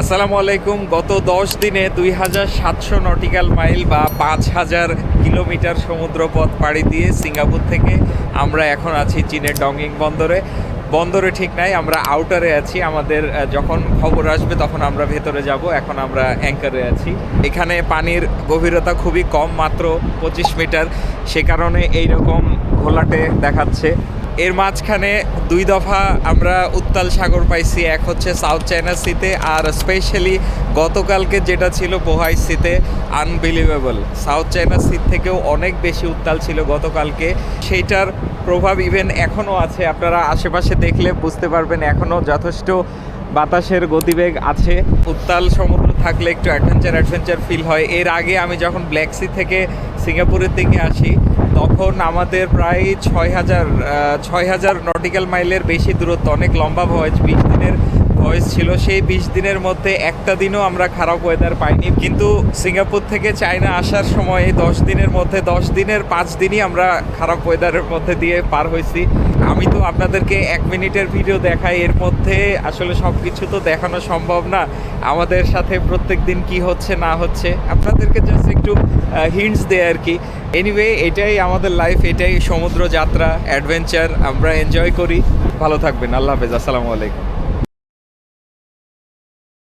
আসসালামু আলাইকুম। গত দশ দিনে দুই হাজার সাতশো নটিক্যাল মাইল বা পাঁচ হাজার কিলোমিটার সমুদ্রপথ পাড়ি দিয়ে সিঙ্গাপুর থেকে আমরা এখন আছি চীনের ডংইং বন্দরে। বন্দরে ঠিক নাই, আমরা আউটারে আছি। আমাদের যখন খবর আসবে তখন আমরা ভেতরে যাব। এখন আমরা অ্যাঙ্কারে আছি। এখানে পানির গভীরতা খুবই কম, মাত্র পঁচিশ মিটার। সে কারণে এইরকম ঘোলাটে দেখাচ্ছে। এর মাঝখানে দুই দফা আমরা উত্তাল সাগর পাইছি, এক হচ্ছে সাউথ চায়না সিতে আর স্পেশালি গতকালকে যেটা ছিল বোহাই সিতে আনবিলিভেবল সাউথ চায়না সি থেকেও অনেক বেশি উত্তাল ছিল গতকালকে। সেইটার প্রভাব ইভেন এখনও আছে। আপনারা আশেপাশে দেখলে বুঝতে পারবেন, এখনও যথেষ্ট বাতাসের গতিবেগ আছে। উত্তাল সমুদ্র থাকলে একটু অ্যাডভেঞ্চার অ্যাডভেঞ্চার ফিল হয়। এর আগে আমি যখন ব্ল্যাক সি থেকে সিঙ্গাপুরের দিকে আসি, তখন আমাদের প্রায় ছয় হাজার ছয় হাজার নটিক্যাল মাইলের বেশি দূরত্ব, অনেক লম্বা ভয়েস বিশ দিনের ভয়েস ছিল সেই বিশ দিনের মধ্যে একটা দিনও আমরা খারাপ ওয়েদার পাইনি। কিন্তু সিঙ্গাপুর থেকে চায়না আসার সময় এই দশ দিনের মধ্যে, দশ দিনের পাঁচ দিনই আমরা খারাপ ওয়েদারের মধ্যে দিয়ে পার হয়েছি। আমি তো আপনাদেরকে এক মিনিটের ভিডিও দেখাই, এর মধ্যে আসলে সব কিছু তো দেখানো সম্ভব না। আমাদের সাথে প্রত্যেক দিন কি হচ্ছে, না হচ্ছে, আপনাদেরকে জাস্ট একটু হিন্টস দেয় আর কি। এনিওয়ে এটাই আমাদের লাইফ এটাই সমুদ্র যাত্রা অ্যাডভেঞ্চার আমরা এনজয় করি। ভালো থাকবেন, আল্লাহ হাফেজ, আসসালামু আলাইকুম।